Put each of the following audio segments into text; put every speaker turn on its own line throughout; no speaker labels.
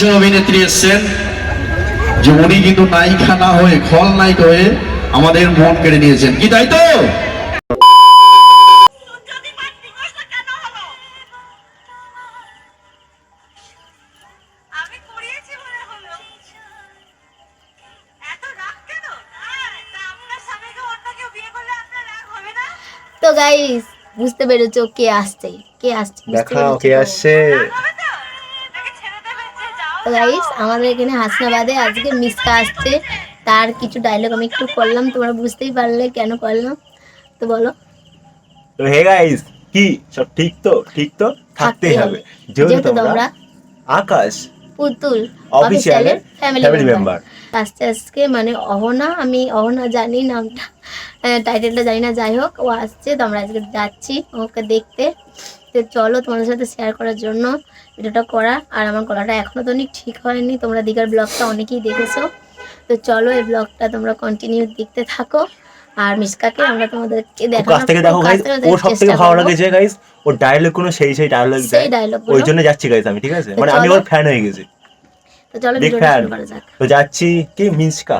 একজন অভিনেত্রী এসছেন যে উনি কিন্তু নায়িকা না হয়ে খল নায়িকা হয়ে আমাদের মন কেড়ে নিয়েছেন। কি তাই তো?
যদি মার ডিভোর্সটা কেন হলো আমি করিয়েছি বলে হলো এত রাগ কেন তা আপনার স্বামীকে অন্য কেউ বিয়ে করলে আপনার রাগ হবে না
তো গাইস বুঝতে পেরেছ কে আসছে কে আসছে
দেখাও কে আসছে।
গাইস আমাদের এখানে হাসনাবাদে আজকে মিসকা আসছে। তার কিছু ডায়লগ আমি একটু করলাম তোমরা বুঝতেই পারলে কেন করলাম তো বলো।
তো হে গাইস কি? সব ঠিক তো? ঠিক তো? থাকতেই হবে। যেহেতু তোমরা আকাশ
পুতুল অফিসিয়ালের ফ্যামিলি মেম্বার। আস্তে আজকে মানে অহনা আমি অহনা জানি নামটা। টাইটেলটা জানি না যাই হোক ও আসছে তো আমরা আজকে যাচ্ছি ওকে দেখতে। তো চলো তোমাদের সাথে শেয়ার করার জন্য ভিডিওটা করা। আর আমার গলাটা এখনও তো অনেক ঠিক হয়নি তোমরা দীঘার ব্লগটা অনেকেই দেখেছ। তো চলো এই ব্লগটা তোমরা কন্টিনিউ দেখতে থাকো। আর মিসকাকে আমরা তোমাদেরকে
ওর কাছ থেকে দেখো গাইস ওর সব থেকে ভালো লাগেছে গাইস ওর ডায়লগ কোনো সেই সেই ডায়লগ
সেই
দেয়। ওই জন্য যাচ্ছি গাইস আমি ঠিক আছে? মানে আমি ওর ফ্যান হয়ে গেছি।
তো চলো ভিডিওটা শুরু করা যাক।
তো যাচ্ছি কি মিন্সকা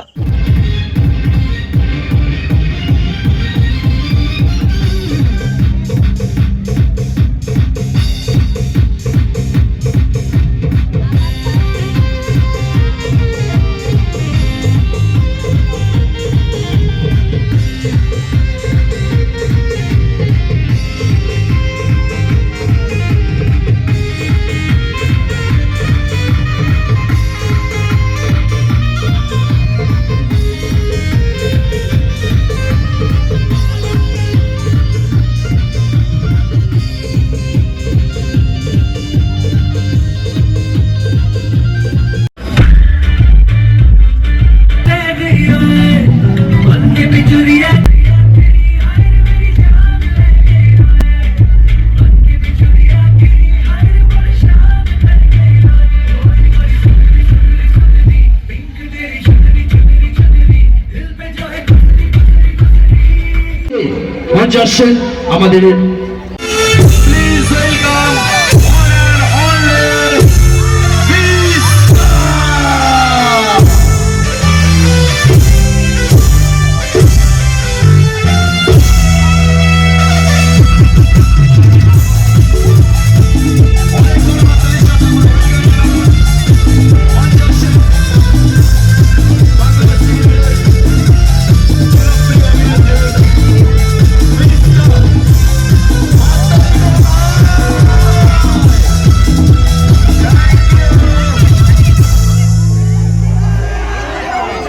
আমাদের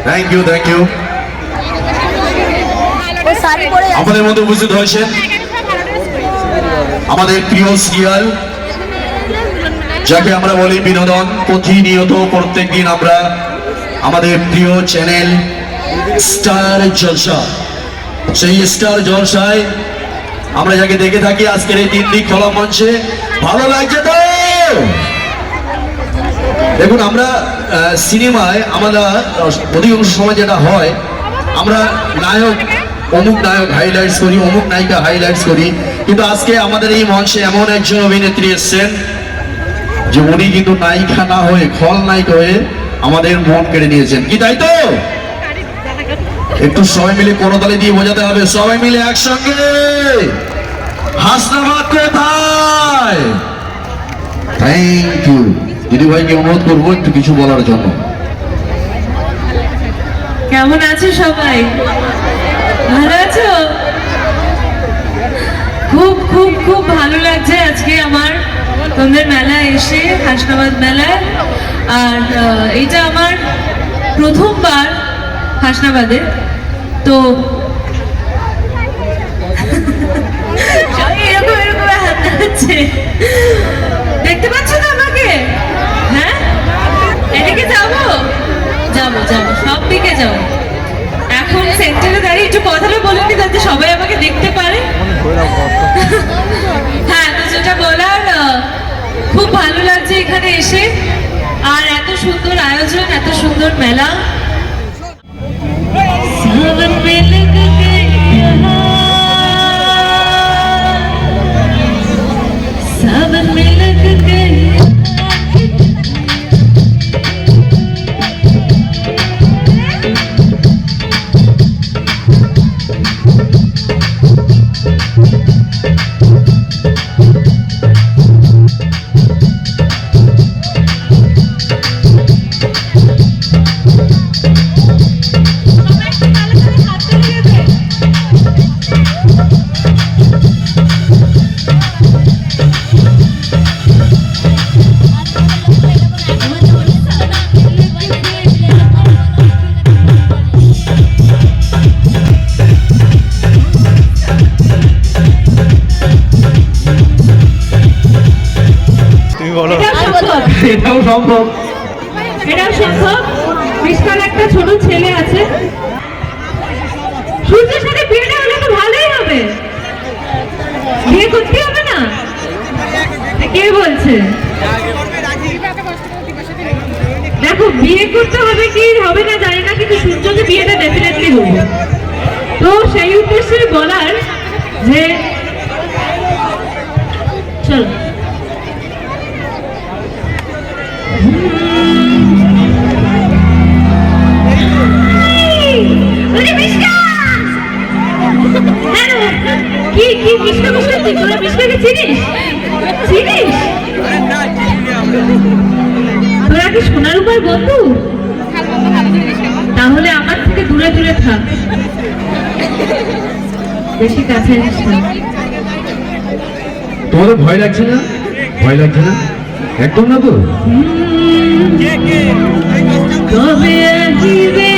থ্যাংক ইউ থ্যাংক ইউ আমাদের মধ্যে উপস্থিত হয়েছে আমাদের প্রিয় সিরিয়াল যাকে আমরা বলি বিনোদন প্রতিনিয়ত প্রত্যেকদিন আমরা আমাদের প্রিয় চ্যানেল স্টার জলসা। সেই স্টার জলসায় আমরা যাকে দেখে থাকি আজকের এই তিন দিক খোলা মঞ্চে। ভালো লাগছে তো? দেখুন, আমরা সিনেমায় আমরা অধিকাংশ সময় যেটা হয়, আমরা নায়ক, অমুক নায়ক হাইলাইটস করি, অমুক নায়িকা হাইলাইটস করি। কিন্তু আজকে আমাদের এই মঞ্চে এমন একজন অভিনেত্রী এসছেন, যে উনি কিন্তু নায়িকা না হয়ে খল নায়িকা হয়ে আমাদের মন কেড়ে নিয়েছেন। কি তাই তো? একটু সবাই মিলে করতালি দিয়ে বোঝাতে হবে। সবাই মিলে একসঙ্গে। হাসনাবাদ কোথায়? থ্যাংক ইউ দিদি ভাইকে অনুরোধ করব একটু কিছু বলার জন্য।
কেমন আছে সবাই? ভালো আছো? খুব খুব খুব ভালো লাগছে আজকে আমার তোমাদের মেলায় এসে, হাসনাবাদ মেলায়। আর এটা আমার প্রথমবার হাসনাবাদে। তো এরকম এরকম হাত দেখতে পাচ্ছ তো আমাকে হ্যাঁ এদিকে যাব যাব যাব সব দিকে যাব এখন সেন্টারে দাঁড়িয়ে একটু কথাটা বলিনি যাতে সবাই আমাকে দেখতে পারে। হ্যাঁ তো যেটা বলার খুব ভালো লাগছে এখানে এসে। আর এত সুন্দর আয়োজন, এত সুন্দর মেলা। এটাও সম্ভব।
এটাও সম্ভব?
এটাও একটা ছোট ছেলে আছে। সূর্যের সাথে বিয়েটা হলে তো ভালোই হবে। বিয়ে করতে হবে না? কে বলছে? দেখো বিয়ে করতে হবে কি হবে না জানি না কিন্তু সূর্যকে বিয়েটা ডেফিনেটলি হবে। তো সেই উদ্দেশ্যে বলার যে চলো। দূরে দূরে থাক। বেশি কাছে
তোমাদের ভয় লাগছে না? ভয় লাগছে না? একদম না তো?
তবে আসিবে